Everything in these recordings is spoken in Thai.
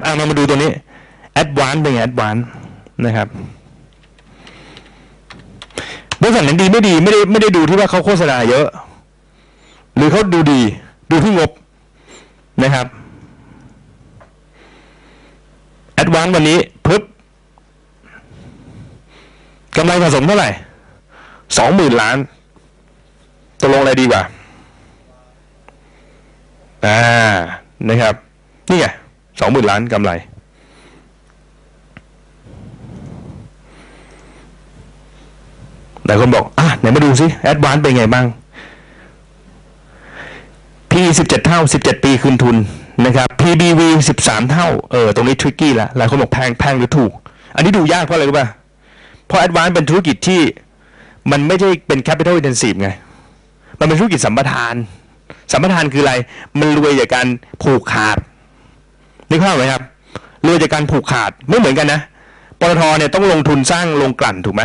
นะครับอะเรามาดูตัวนี้ Advance เป็นไง Advance นะครับบริษัทไหนดีไม่ดีไม่ได้ไม่ได้ดูที่ว่าเขาโฆษณาเยอะ หรือเขาดูดี ดูที่งบนะครับ Advance วันนี้พึบกำไรสะสมเท่าไหร่สองหมื่นล้านตกลงอะไรดีกว่า อ่า นะครับ นี่ไง สองหมื่นล้านกำไร หลายคนบอก อะ ไหนมาดูซิแอดวานเป็นไงบ้าง P 17 เท่า 17 ปีคืนทุนนะครับ PBV 13 เท่า เออ ตรงนี้ทริกกี้ละหลายคนบอกแพงแพงหรือถูก อันนี้ดูยากเพราะอะไรรู้ป่ะ เพราะแอดวานเป็นธุรกิจที่มันไม่ใช่เป็น capital intensive ไง มันเป็นธุรกิจสัมปทาน สัมปทานคืออะไร มันรวยจากการผูกขาด นึกภาพไหมครับรวยจากการผูกขาดไม่เหมือนกันนะปตทเนี่ยต้องลงทุนสร้างโรงกลั่นถูกไหม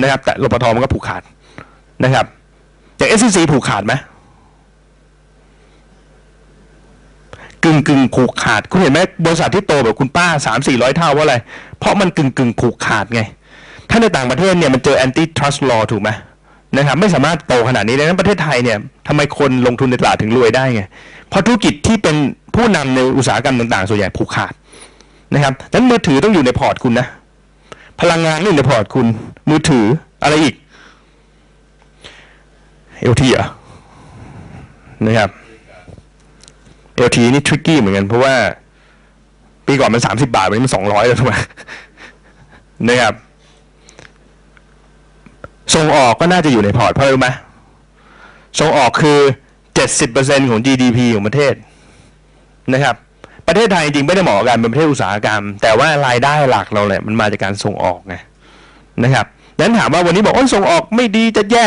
นะครับ แต่รปตมันก็ผูกขาดนะครับอย่างเอสซีผูกขาดไหมกึ่งกึ่งผูกขาด คุณเห็นไหมบริษัทที่โตแบบคุณป้าสามสี่ร้อยเท่าเพราะอะไร เพราะมันกึ่งกึ่งผูกขาดไง ถ้าในต่างประเทศเนี่ยมันเจอ anti trust law ถูกไหมนะครับไม่สามารถโตขนาดนี้ดังนั้นประเทศไทยเนี่ยทำไมคนลงทุนในตลาดถึงรวยได้ไงเพราะธุรกิจที่เป็น ผู้นำในอุตสาหกรรมต่างๆ ส่วนใหญ่ผูกขาดนะครับดังนั้นมือถือต้องอยู่ในพอร์ตคุณนะ พลังงานนี่อยู่ในพอร์ตคุณ มือถืออะไรอีก LT เหรอนะครับ LT นี่ทริกกี้เหมือนกัน เพราะว่า ปีก่อนมันสามสิบาท วันนี้มันสองร้อยแล้วถูกไหมนะครับ ส่งออกก็น่าจะอยู่ในพอร์ตเพราะอะไรรู้ไหมส่งออกคือเจ็ดสิบเปอร์เซ็นของ GDP ของประเทศ นะครับ ประเทศไทยจริงไม่ได้เหมาะกับการเป็นประเทศอุตสาหกรรม แต่ว่ารายได้หลักเราเนี่ยมันมาจากการส่งออกไงนะครับดังนั้นถามว่าวันนี้บอกว่าส่งออกไม่ดีจะแย่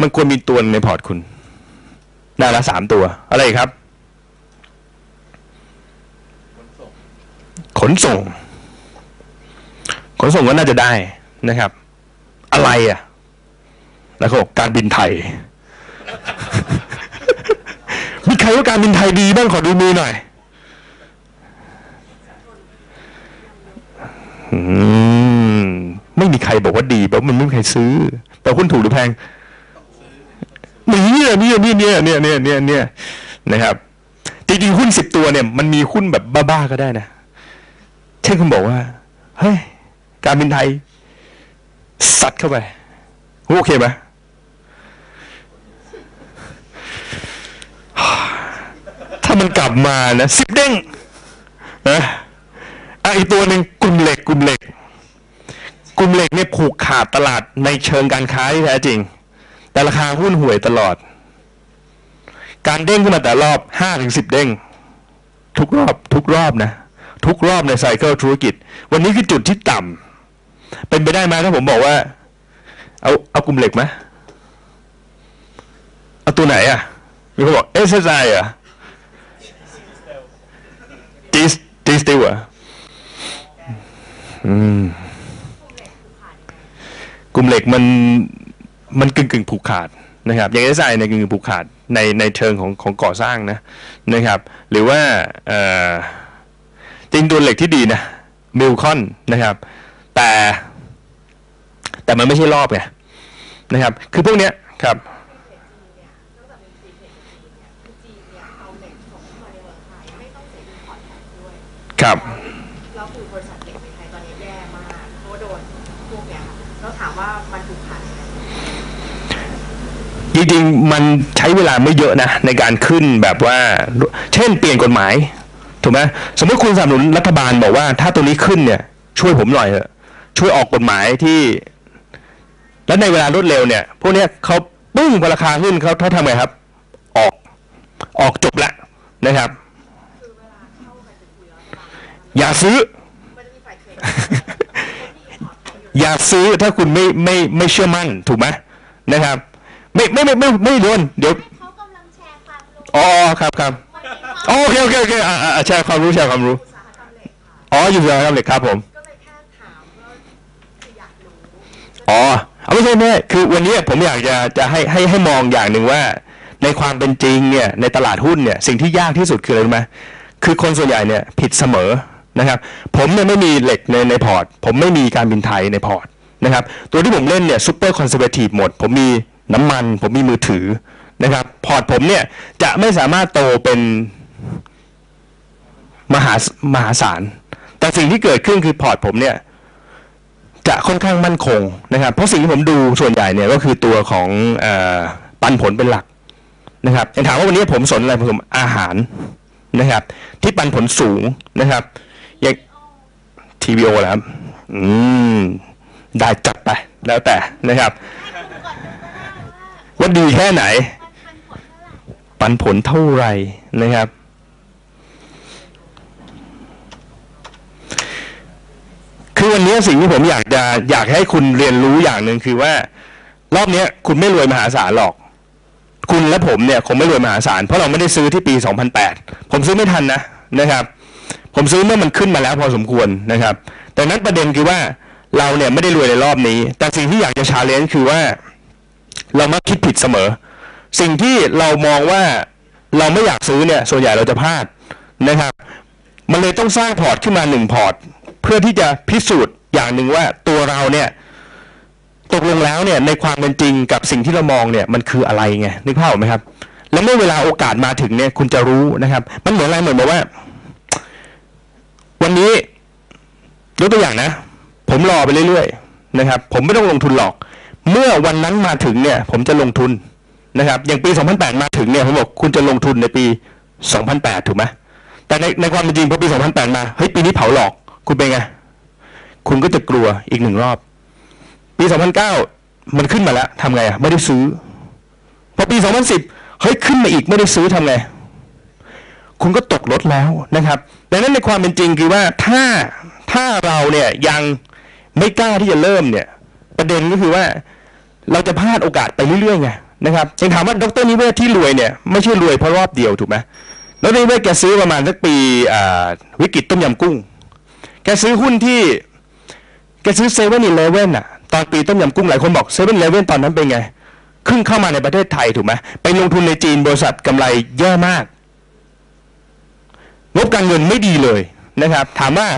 มันควรมีตัวในพอร์ตคุณได้ละสามตัว อะไรครับ ขนส่ง ขนส่งก็น่าจะได้นะครับ อะไรอะ แล้วก็กการบินไทย มีใครว่าการบินไทยดีบ้างขอดูมือหน่อย อืม ไม่มีใครบอกว่าดีเพราะมันไม่มีใครซื้อ แต่หุ้นถูกหรือแพงนี่เนี่ยเนี่ยเนี่ยเนี่ยเนี่ยเนี่ยเนี่ยนะครับจริงๆหุ้นสิบตัวเนี่ย มันมีหุ้นแบบบ้าๆก็ได้นะเช่นคุณบอกว่าเฮ้ยการบินไทยสัดเข้าไปโอเคไหมถ้ามันกลับมานะสิบเด้งนะ อะอีกตัวหนึ่งกลุ่มเหล็กกลุ่มเหล็ก กลุ่มเหล็กเนี่ยผูกขาดตลาดในเชิงการค้าที่แท้จริง แต่ราคาหุ้นห่วยตลอด การเด้งขึ้นมาแต่รอบห้าถึงสิบเด้ง ทุกรอบทุกรอบนะ ทุกรอบในไซเคิลธุรกิจ วันนี้คือจุดที่ต่ำเป็นไปได้ไหมถ้าผมบอกว่า เอาเอากลุ่มเหล็กไหมเอาตัวไหนอะมีคนบอกเอสไออะจีจีสติวอะ กลุ่มเหล็กมันมันกึ่งกึ่งผูกขาดนะครับอย่างเอสไอในกึ่งกึ่งผูกขาดในในเชิงของของก่อสร้างนะนะครับ หรือว่าจริงตัวเหล็กที่ดีนะมิลคอนนะครับ แต่แต่มันไม่ใช่รอบไงนะครับ คือพวกเนี้ยครับครับ จริงๆมันใช้เวลาไม่เยอะนะในการขึ้นแบบว่า เช่นเปลี่ยนกฎหมายถูกไหมสมมติคุณสนับสนุนรัฐบาลบอกว่า ถ้าตัวนี้ขึ้นเนี่ย ช่วยผมหน่อยเถอะช่วยออกกฎหมายที่ แล้วในเวลารวดเร็วเนี่ย พวกเนี้ยเขาปึ้งราคาขึ้นเขาเขาทำไงครับ ออกออกจบละนะครับ อย่าซื้อ อย่าซื้อถ้าคุณไม่ไม่ไม่เชื่อมั่นถูกไหมนะครับ ไม่ไม่ไม่ไม่ไม่โดนเดี๋ยวเขากำลังแชร์ความรู้อ๋อครับครับมันเป็นความอ๋อโอเคโอเคโอเคอ่าอ่าแชร์ความรู้แชร์ความรู้อุตสาหกรรมเหล็กค่ะ อ๋ออยู่แล้วครับเลยครับผม ก็เลยแค่ถามว่าคืออยากรู้อ๋อเอาไม่ใช่ไม่ใช่คือวันนี้ผมอยากจะจะให้ให้ให้มองอย่างหนึ่งว่า ในความเป็นจริงเนี่ยในตลาดหุ้นเนี่ยสิ่งที่ยากที่สุดคืออะไรรู้ไหมคือคนส่วนใหญ่เนี่ยผิดเสมอนะครับ ผมเนี่ยไม่มีเหล็กในในพอร์ต ผมไม่มีการบินไทยในพอร์ตนะครับ ตัวที่ผมเล่นเนี่ยซูเปอร์คอนเซอร์เวทีฟหมด ผมมี น้ำมัน ผมมีมือถือนะครับ พอร์ตผมเนี่ยจะไม่สามารถโตเป็นมหามหาศาล แต่สิ่งที่เกิดขึ้นคือพอร์ตผมเนี่ยจะค่อนข้างมั่นคงนะครับ เพราะสิ่งที่ผมดูส่วนใหญ่เนี่ยก็คือตัวของอปันผลเป็นหลักนะครับยังถามว่าวันนี้ผมสนอะไรผมอาหารนะครับ ที่ปันผลสูงนะครับอย่าง TBO แล้วครับ อืม ได้จัดไป แล้วแต่นะครับ ว่าดีแค่ไหน ปันผลเท่าไหร่นะครับ คือวันนี้สิ่งที่ผมอยากจะอยากให้คุณเรียนรู้อย่างหนึ่งคือว่า รอบนี้คุณไม่รวยมหาศาลหรอก คุณและผมเนี่ยคงไม่รวยมหาศาลเพราะเราไม่ได้ซื้อที่ปี 2008 ผมซื้อไม่ทันนะนะครับ ผมซื้อเมื่อมันขึ้นมาแล้วพอสมควรนะครับ แต่นั้นประเด็นคือว่าเราเนี่ยไม่ได้รวยในรอบนี้ แต่สิ่งที่อยากจะชาเลนจ์คือว่า เรามักคิดผิดเสมอ สิ่งที่เรามองว่าเราไม่อยากซื้อเนี่ย ส่วนใหญ่เราจะพลาดนะครับ มันเลยต้องสร้างพอร์ตขึ้นมาหนึ่งพอร์ต เพื่อที่จะพิสูจน์อย่างหนึ่งว่าตัวเราเนี่ยตกลงแล้วเนี่ยในความเป็นจริงกับสิ่งที่เรามองเนี่ยมันคืออะไรไงนึกภาพออกไหมครับ แล้วเมื่อเวลาโอกาสมาถึงเนี่ยคุณจะรู้นะครับ มันเหมือนอะไรเหมือนแบบว่า วันนี้ยกตัวอย่างนะ ผมรอไปเรื่อยๆนะครับ ผมไม่ต้องลงทุนหรอก เมื่อวันนั้นมาถึงเนี่ย ผมจะลงทุนนะครับ อย่างปี 2008 มาถึงเนี่ยผมบอกคุณจะลงทุนในปี 2008 ถูกไหมแต่ในในความเป็นจริงพอปี 2008 มาเฮ้ยปีนี้เผาหลอก คุณเป็นไง คุณก็จะกลัวอีกหนึ่งรอบ ปี 2009 มันขึ้นมาแล้วทำไงอะไม่ได้ซื้อ พอปี 2010 เฮ้ยขึ้นมาอีกไม่ได้ซื้อทำไง คุณก็ตกรถแล้วนะครับ ดังนั้นในความเป็นจริงคือว่าถ้าถ้าเราเนี่ยยังไม่กล้าที่จะเริ่มเนี่ย ประเด็นก็คือว่า เราจะพลาดโอกาสไปเรื่อยๆไงนะครับยังถามว่าดรนิเวศที่รวยเนี่ยไม่ใช่รวยเพราะรอบเดียวถูกไหมดรนิเวศแกซื้อประมาณสักปีวิกฤตต้มยำกุ้ง แกซื้อหุ้นที่แกซื้อเซเว่นอีเลเว่นอะตอนปีต้มยำกุ้งหลายคนบอกเซเว่นอีเลเว่นตอนนั้นเป็นไงเพิ่งเข้ามาในประเทศไทยถูกไหมไปลงทุนในจีนบริษัทกำไรแย่มากงบการเงินไม่ดีเลยนะครับ ถามว่า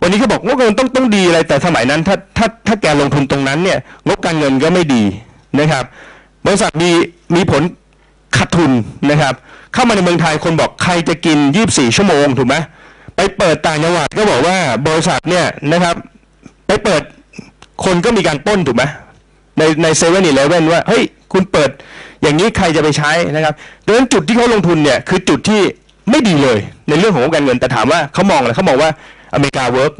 วันนี้เขาบอกงบการเงินต้องต้องดีอะไร แต่สมัยนั้นถ้าถ้าถ้าแกลงทุนตรงนั้นเนี่ยงบการเงินก็ไม่ดีนะครับ บริษัทมีมีผลขาดทุนนะครับ เข้ามาในเมืองไทยคนบอกใครจะกิน 24 ชั่วโมงถูกไหมไปเปิดต่างจังหวัดก็บอกว่าบริษัทเนี่ยนะครับ ไปเปิดคนก็มีการป้นถูกไหมในในเซเว่นอีเลเว่นว่าเฮ้ยคุณเปิดอย่างนี้ใครจะไปใช้นะครับดังนั้นจุดที่เขาลงทุนเนี่ยคือจุดที่ไม่ดีเลยในเรื่องของการเงินแต่ถามว่าเขามองอะไรเขามองว่า อเมริกาเวิร์ก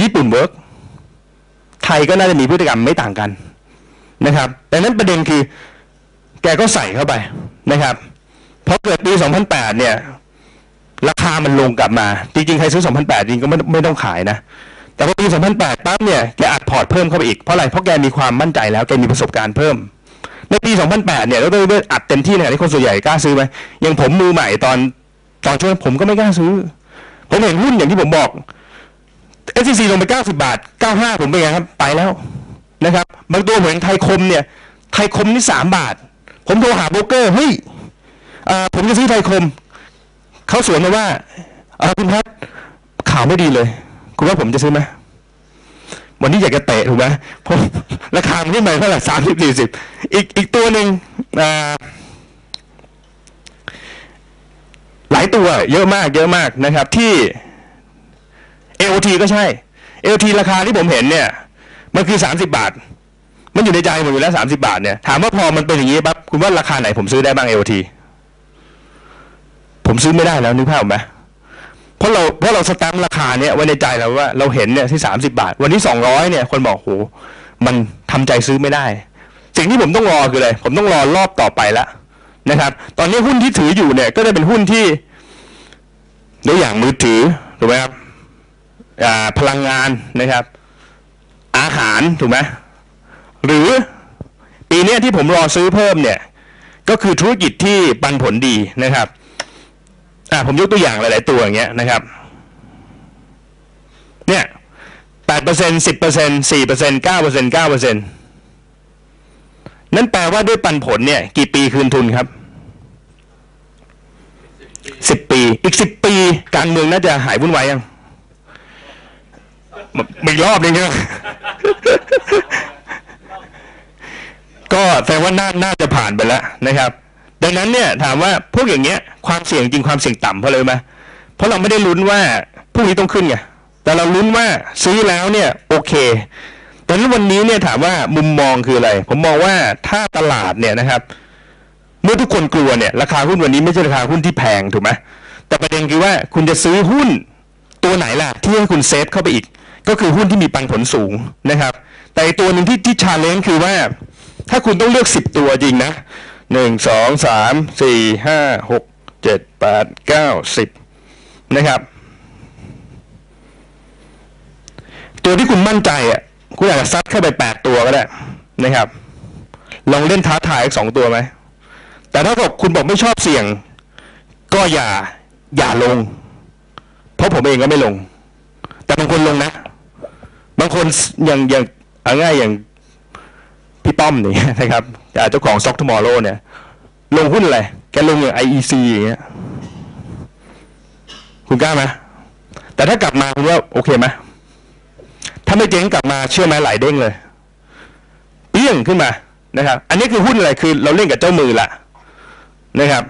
ญี่ปุ่นเวิร์กไทยก็น่าจะมีพฤติกรรมไม่ต่างกันนะครับดังนั้นประเด็นคือแกก็ใส่เข้าไปนะครับพอเกิดปี 2008 เนี่ย ราคามันลงกลับมา จริงๆ ใครซื้อ 2008 จริงก็ไม่ไม่ต้องขายนะ แต่พอปี 2008ปั๊บเนี่ย แกอัดพอร์ตเพิ่มเข้าไปอีก เพราะอะไร เพราะแกมีความมั่นใจแล้ว แกมีประสบการณ์เพิ่ม ในปี 2008 เนี่ยเราได้ได้อัดเต็มที่ในขณะที่คนส่วนใหญ่กล้าซื้อไหมอย่างผมมือใหม่ตอนตอนช่วงนั้นผมก็ไม่กล้าซื้อ ผมเห็นหุ้นอย่างที่ผมบอก s อ c ลงไป 90 บาท 95 ผมเป็นไงครับ ไปแล้วนะครับบางตัวผมเห็นไทยคมเนี่ย ไทยคมนี่ 3 บาท ผมโทรหาโบรกเกอร์เฮ้ยอ่ผมจะซื้อไทยคม เขาสวนมาว่าอ่อคุณพัดข่าวไม่ดีเลย คุณว่าผมจะซื้อไหมวันนี้อยากจะเตะถูกไหมราะราคามันขึ้นไปเท่าไหร่สามสิบสี่สิบอีกอีกตัวหนึ่งอ่าห ลายตัวเยอะมากเยอะมากนะครับที่ AOT ก็ใช่ AOT ราคาที่ผมเห็นเนี่ยมันคือสามสิบาท มันอยู่ในใจผมอยู่แล้วสามสิบาทเนี่ยถามว่าพอมันเป็นอย่างนี้ปั๊บคุณว่าราคาไหนผมซื้อได้บ้าง AOT ผมซื้อไม่ได้แล้วนึกภาพไหมเพราะเราเพราะเราสแตมป์ราคาเนี่ยไว้ในใจเราว่าเราเห็นเนี่ยที่สามสิบาท วันที่สองร้อยเนี่ยคนบอกโหมันทำใจซื้อไม่ได้ สิ่งที่ผมต้องรอคืออะไรผมต้องรอรอบต่อไปละนะครับ ตอนนี้หุ้นที่ถืออยู่เนี่ยก็จะเป็นหุ้นที่ ตัวอย่างมือถือถูกไหมครับพลังงานนะครับ อาหารถูกไหมหรือปีนี้ที่ผมรอซื้อเพิ่มเนี่ย ก็คือธุรกิจที่ปันผลดีนะครับอ่าผมยกตัวอย่างหลาย ๆ ตัวอย่างเงี้ยนะครับ เนี่ยแปดเปอร์เซ็นสิบเปอร์เซ็นสี่เปอร์เซ็นเก้าเปอร์เซ็นเก้าเปอร์เซ็นนั่นแปลว่าด้วยปันผลเนี่ย กี่ปีคืนทุนครับสิบปีอีกสิบปี การเมืองน่าจะหายวุ่นวายยังมีอีกรอบนึงใช่ไหมก็แสดงว่าน่าน่าจะผ่านไปแล้วนะครับ ดังนั้นเนี่ยถามว่าพวกอย่างเงี้ย ความเสี่ยงจริงความเสี่ยงต่ำเพราะอะไรไหมเพราะเราไม่ได้ลุ้นว่าพรุ่งนี้ต้องขึ้นไงแต่เราลุ้นว่าซื้อแล้วเนี่ยโอเคดังนั้นวันนี้เนี่ยถามว่ามุมมองคืออะไร ผมมองว่าถ้าตลาดเนี่ยนะครับ เมื่อทุกคนกลัวเนี่ย ราคาหุ้นวันนี้ไม่ใช่ราคาหุ้นที่แพงถูกไหม แต่ประเด็นคือว่าคุณจะซื้อหุ้นตัวไหนล่ะ ที่ให้คุณเซฟเข้าไปอีก ก็คือหุ้นที่มีปันผลสูงนะครับ แต่ตัวหนึ่งที่ที่ชาเลนจ์คือว่า ถ้าคุณต้องเลือกสิบตัวจริงนะหนึ่งสองสามสี่ห้าหกเจ็ดแปดเก้าสิบนะครับ ตัวที่คุณมั่นใจอะคุณอาจจะซัดเข้าไปแปดตัวก็ได้นะครับ ลองเล่นท้าทายอีกสองตัวไหมแต่ถ้าบอกคุณบอกไม่ชอบเสี่ยง ก็อย่า อย่าลง เพราะผมเองก็ไม่ลง แต่บางคนลงนะ บางคนอย่างอย่างอาง่ายอย่างพี่ป้อมนี่นะครับอาเจ้าของซ็อกทูมอร์โลเนี่ย ลงหุ้นอะไร แกลงอย่าง IEC อย่างเงี้ยคุณกล้าไหมแต่ถ้ากลับมาคุณว่าโอเคไหมถ้าไม่เจ๊งกลับมาเชื่อไหมไหลเด้งเลยเปี้ยงขึ้นมานะครับ อันนี้คือหุ้นอะไรคือเราเล่นกับเจ้ามือละนะครับ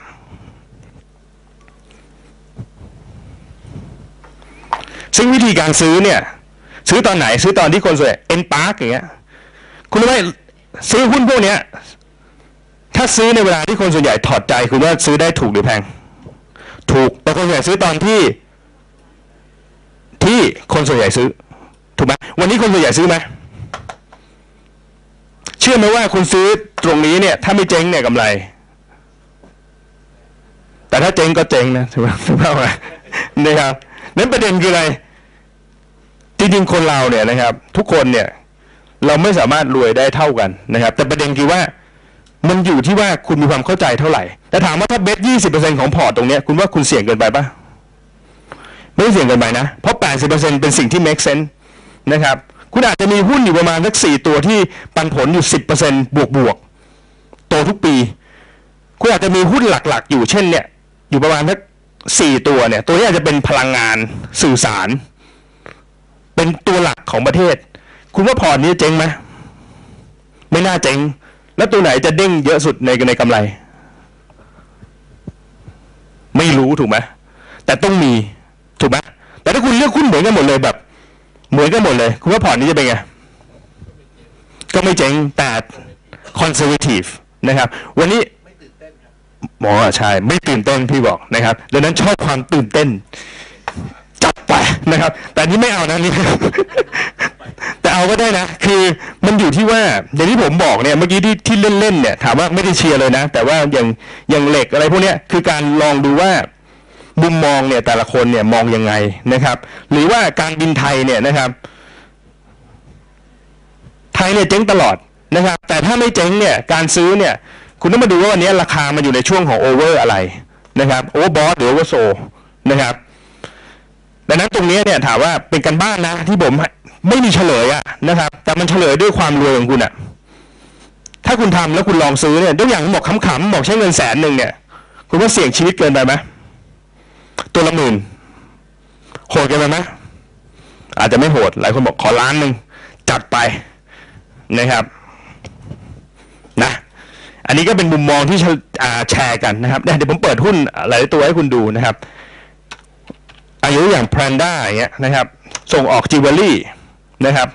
ซึ่งวิธีการซื้อเนี่ย ซื้อตอนไหนซื้อตอนที่คนส่วนใหญ่เอ็นปาร์กอย่างเงี้ยคุณรู้ไหมซื้อหุ้นพวกเนี้ย ถ้าซื้อในเวลาที่คนส่วนใหญ่ถอดใจคุณว่าซื้อได้ถูกหรือแพง ถูกแต่คนส่วนใหญ่ซื้อตอนที่ ที่คนส่วนใหญ่ซื้อ ถูกไหมวันนี้คนส่วนใหญ่ซื้อไหมเชื่อไหมว่าคุณซื้อตรงนี้เนี่ย ถ้าไม่เจ๊งเนี่ยกำไร แต่ถ้าเจ๊งก็เจ๊งนะถูกไหมถูกไหมนะครับนั้นประเด็นคืออะไร จริงๆคนเราเนี่ยนะครับ ทุกคนเนี่ยเราไม่สามารถรวยได้เท่ากันนะครับ แต่ประเด็นคือว่ามันอยู่ที่ว่าคุณมีความเข้าใจเท่าไหร่ แต่ถามว่าถ้าเบสยี่สิบเปอร์เซ็นของพอร์ตตรงเนี้ยคุณว่าคุณเสี่ยงเกินไปปะไม่ได้เสี่ยงเกินไปนะ เพราะแปดสิบเปอร์เซ็นเป็นสิ่งที่ make sense นะครับ คุณอาจจะมีหุ้นอยู่ประมาณสักสี่ตัวที่ปันผลอยู่สิบเปอร์เซ็นบวกบวกๆโตทุกปี คุณอาจจะมีหุ้นหลักๆ อยู่เช่นเนี่ย อยู่ประมาณสักสี่ตัวเนี่ย ตัวนี้อาจจะเป็นพลังงานสื่อสาร เป็นตัวหลักของประเทศ คุณว่าพอร์ตนี้เจ๊งไหมไม่น่าเจ๊งแล้วตัวไหนจะเด้งเยอะสุดในในกำไร ไม่รู้ถูกไหมแต่ต้องมีถูกไหมแต่ถ้าคุณเลือกหุ้นเหมือนกันหมดเลยแบบ เหมือนกันหมดเลย คุณว่าพอร์ตนี้จะเป็นไงก็ไม่เจ๊งแต่ conservative นะครับ วันนี้หมอใช่ ไม่ตื่นเต้นพี่บอกนะครับ ดังนั้นชอบความตื่นเต้น นะครับ แต่นนี้ไม่เอานะนี่แต่เอาก็ได้นะ คือมันอยู่ที่ว่าอย่างที่ผมบอกเนี่ยเมื่อกี้ที่ที่เล่นๆเนี่ยถามว่าไม่ได้เชียร์เลยนะ แต่ว่าอย่างอย่างเหล็กอะไรพวกเนี้ยคือการลองดูว่ามุมมองเนี่ยแต่ละคนเนี่ยมองยังไงนะครับ หรือว่าการบินไทยเนี่ยนะครับ ไทยเนี่ยเจ๊งตลอดนะครับ แต่ถ้าไม่เจ๊งเนี่ยการซื้อเนี่ย คุณต้องมาดูว่าวันนี้ราคามันอยู่ในช่วงของโอเวอร์อะไรนะครับโอเวอร์บอสหรือโอเวอร์โซนะครับ ดังนั้นตรงนี้เนี่ยถามว่าเป็นกันบ้านนะ ที่ผมไม่มีเฉลยอะนะครับ แต่มันเฉลยด้วยความรวยของคุณอะถ้าคุณทำแล้วคุณลองซื้อเนี่ยยกอย่างบอกขำๆบอกใช้เงินแสนหนึ่งเนี่ย คุณว่าเสี่ยงชีวิตเกินไปไหมตัวละหมื่นโหดเกินไปไหมอาจจะไม่โหดหลายคนบอกขอล้านหนึ่งจัดไปนะครับนะอันนี้ก็เป็นมุมมองที่แชร์กันนะครับเนี่ยเดี๋ยวผมเปิดหุ้นหลายตัวให้คุณดูนะครับ อายุอย่าง Pranda อย่างเงี้ยนะครับ ส่งออกจิวเวลรี่นะครับ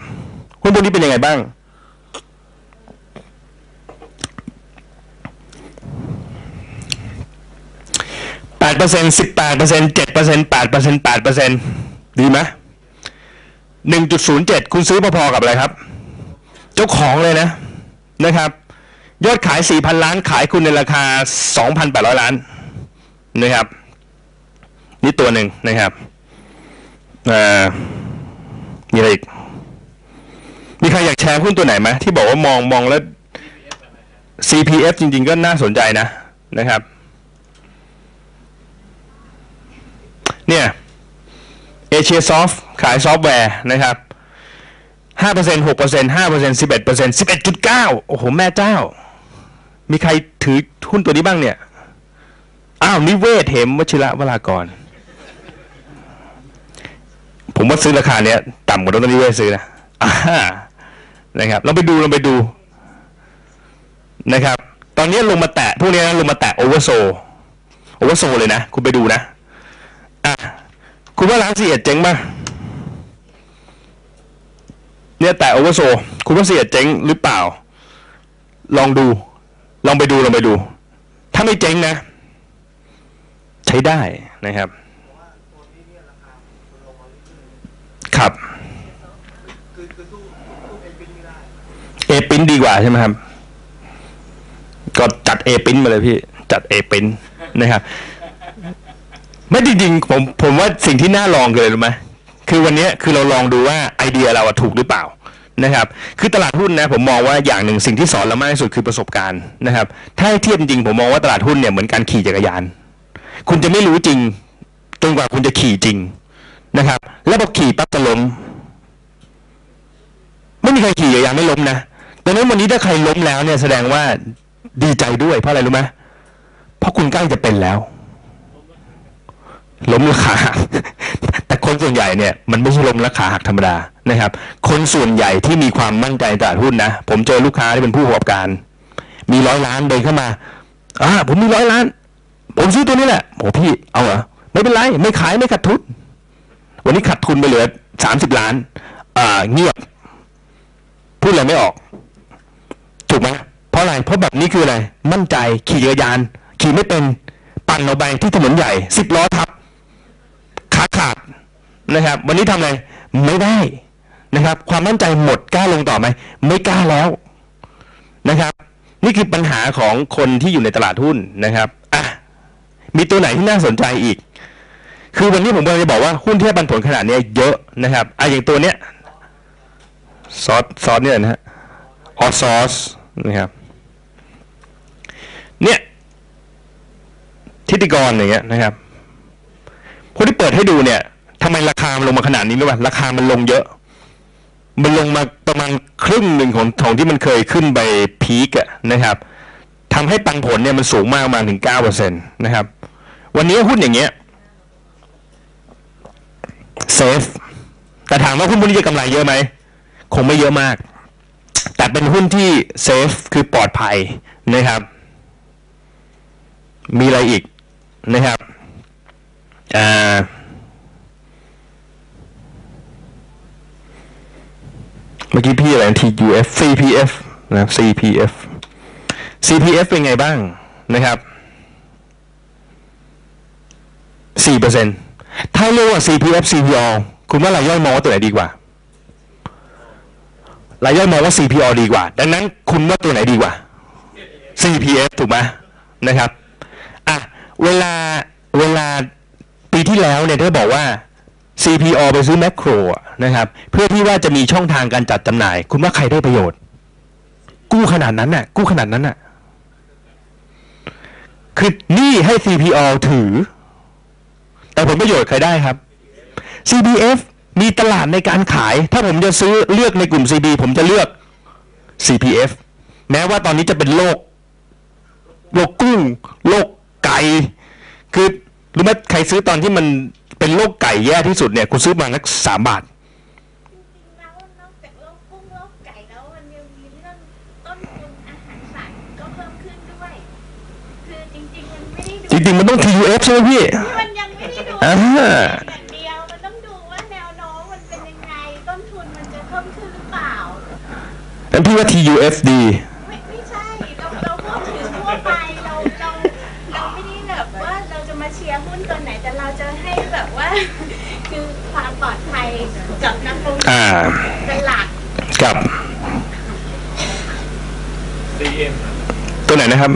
หุ้นพวกนี้เป็นยังไงบ้าง แปดเปอร์เซ็นสิบแปดเปอร์เซ็นเจ็ดเปอร์เซ็นแปดเปอร์เซ็นแปดเปอร์เซ็นดีไหมหนึ่งจุดศูนย์เจ็ดคุณซื้อพอๆกับอะไรครับ เจ้าของเลยนะนะครับ ยอดขายสี่พันล้านขายคุณในราคาสองพันแปดร้อยล้านนะครับ นี่ตัวหนึ่งนะครับมีอะไรอีก มีใครอยากแชร์หุ้นตัวไหนไหมที่บอกว่ามองมองแล้ว CPF จริง ๆ ก็น่าสนใจนะนะครับ เนี่ยเอเชียซอฟขายซอฟต์แวร์นะครับห้าเปอร์เซ็นหกเปอร์เซ็นห้าเปอร์เซ็นสิบเอ็ดเปอร์เซ็นสิบเอ็ดจุดเก้าโอ้โห แม่เจ้า มีใครถือหุ้นตัวนี้บ้างเนี่ย อ้าว นิเวศเหมวชิระวรากร ผผมว่าซื้อราคาเนี้ยต่ำกว่าลอตเตอรี่ไว้ซื้อนะอ่านะครับ เราไปดูเราไปดูนะครับ ตอนนี้ลงมาแตะพวกนี้นะลงมาแตะโอเวอร์โซโอเวอร์โซเลยนะ คุณไปดูนะอะคุณว่าร้านเสียเจ๊งป่ะเนี่ยแตะโอเวอร์โซคุณว่าเสียเจ๊งหรือเปล่า ลองดู ลองไปดูลองไปดู ถ้าไม่เจ๊งนะ ใช้ได้นะครับครับ เอปินดีกว่าใช่ไหมครับ ก็จัดเอปินมาเลยพี่ จัดเอปินนะครับไม่จริงๆผมผมว่าสิ่งที่น่าลองเลยรู้ไหมคือวันนี้คือเราลองดูว่าไอเดียเราถูกหรือเปล่านะครับ คือตลาดหุ้นนะผมมองว่าอย่างหนึ่งสิ่งที่สอนเรามากที่สุดคือประสบการณ์นะครับ ถ้าเทียบจริงผมมองว่าตลาดหุ้นเนี่ยเหมือนการขี่จักรยาน คุณจะไม่รู้จริงจนกว่าคุณจะขี่จริงนะครับ แล้วพอขี่ปั๊บจะล้ม ไม่มีใครขี่จักรยานไม่ล้มนะดังนั้นวันนี้ถ้าใครล้มแล้วเนี่ยแสดงว่าดีใจด้วยเพราะอะไรรู้ไหมเพราะคุณใกล้จะเป็นแล้ว ล้มราคาหักแต่คนส่วนใหญ่เนี่ยมันไม่ใช่ล้มราคาหักธรรมดานะครับ คนส่วนใหญ่ที่มีความมั่นใจตลาดหุ้นนะผมเจอลูกค้าที่เป็นผู้ประกอบการ มีร้อยล้านเดินเข้ามาอ่าผมมีร้อยล้าน ผมซื้อตัวนี้แหละโอ้พี่เอาเหรอไม่เป็นไร ไม่ขายไม่ขาดทุน วันนี้ขาดทุนไปเหลือสามสิบล้าน อ่า เงียบ พูดอะไรไม่ออก ถูกไหมเพราะอะไร เพราะแบบนี้คืออะไร มั่นใจขี่จักรยาน ขี่ไม่เป็นปั่นเอาไปที่ถนนใหญ่สิบล้อทับขาขาดนะครับ วันนี้ทำอะไรไม่ได้นะครับ ความมั่นใจหมดกล้าลงต่อไหมไม่กล้าแล้วนะครับ นี่คือปัญหาของคนที่อยู่ในตลาดหุ้นนะครับอะมีตัวไหนที่น่าสนใจอีก คือวันนี้ผมกำลังจะบอกว่าหุ้นที่ให้ปันผลขนาดนี้เยอะนะครับอะอย่างตัวเนี้ย ซอสซอสเนี่ยนะฮะออซอสนะครับเนี่ยทิติกรอย่างเงี้ยนะครับคนที่เปิดให้ดูเนี่ยทำไมราคามันลงมาขนาดนี้รู้ป่ะราคามันลงเยอะ มันลงมาประมาณครึ่งหนึ่งของของที่มันเคยขึ้นไปพีกอะนะครับทำให้ปันผลเนี่ยมันสูงมากประมาณถึงเก้าเปอร์เซ็นต์นะครับ วันนี้หุ้นอย่างเงี้ยเซฟแต่ถามว่าหุ้นพวกนี้จะกำไรเยอะไหม คงไม่เยอะมาก แต่เป็นหุ้นที่เซฟคือปลอดภัยนะครับ มีอะไรอีกนะครับอ่าเมื่อกี้พี่อะไร TUF CPF นะ CPF CPF เป็นไงบ้างนะครับสี่เปอร์เซ็นถ้าเรียกว่า CPF CPO คุณว่าราย่อยมองว่าตัวไหนดีกว่า รายย่อยมองว่า CPO ดีกว่า ดังนั้นคุณว่าตัวไหนดีกว่า CPF ถูกไหมนะครับอะเวลาเวลาปีที่แล้วเนี่ยถ้าบอกว่า CPO ไปซื้อแมคโครนะครับ เพื่อที่ว่าจะมีช่องทางการจัดจำหน่าย คุณว่าใครได้ประโยชน์ กู้ขนาดนั้นน่ะ กู้ขนาดนั้นน่ะ คือหนี่ให้ CPO ถือ แต่ผลประโยชน์ใครได้ครับ CBF มีตลาดในการขาย ถ้าผมจะซื้อเลือกในกลุ่ม CB ผมจะเลือก CPF แม้ว่าตอนนี้จะเป็นโลกโลกกุ้งโลกไก่คือรู้ไหมใครซื้อตอนที่มันเป็นโลกไก่แย่ที่สุดเนี่ยคุณซื้อมาสักสามบาทจริงๆแล้วนอกจากโรคกุ้งโรคไก่แล้วมันยังมีเรื่องต้นทุนอาหารสัตว์ก็เพิ่มขึ้นด้วยคือจริงๆมันไม่ได้ดูจริงๆมันต้อง TUF ใช่ไหมพี่มันยังไม่ได้ดู นพี่ว่า TUF ดีไม่ไม่ใช่ เราเราพูดถึงทั่วไปเราเราเราไม่ได้แบบว่าเราจะมาเชียร์หุ้นตัวไหนแต่เราจะให้แบบว่า คือความปลอดภัยกับนักลงทุนอ่า เป็นหลักกับตัวไหนนะครับ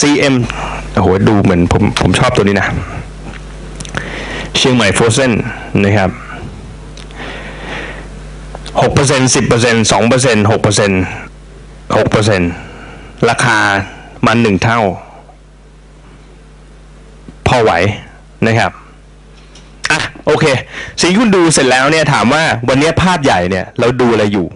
CM โอ้โหดูเหมือนผมผมชอบตัวนี้นะ เชียงใหม่โฟรเซนนะครับ หกเปอร์เซ็นสิบเปอร์เซ็นสองเปอร์เซ็นหกเปอร์เซ็นหกเปอร์เซ็นราคามันหนึ่งเท่า พอไหวนะครับอะโอเค สิ่งที่คุณดูเสร็จแล้วเนี่ยถามว่าวันนี้ภาพใหญ่เนี่ย เราดูอะไรอยู่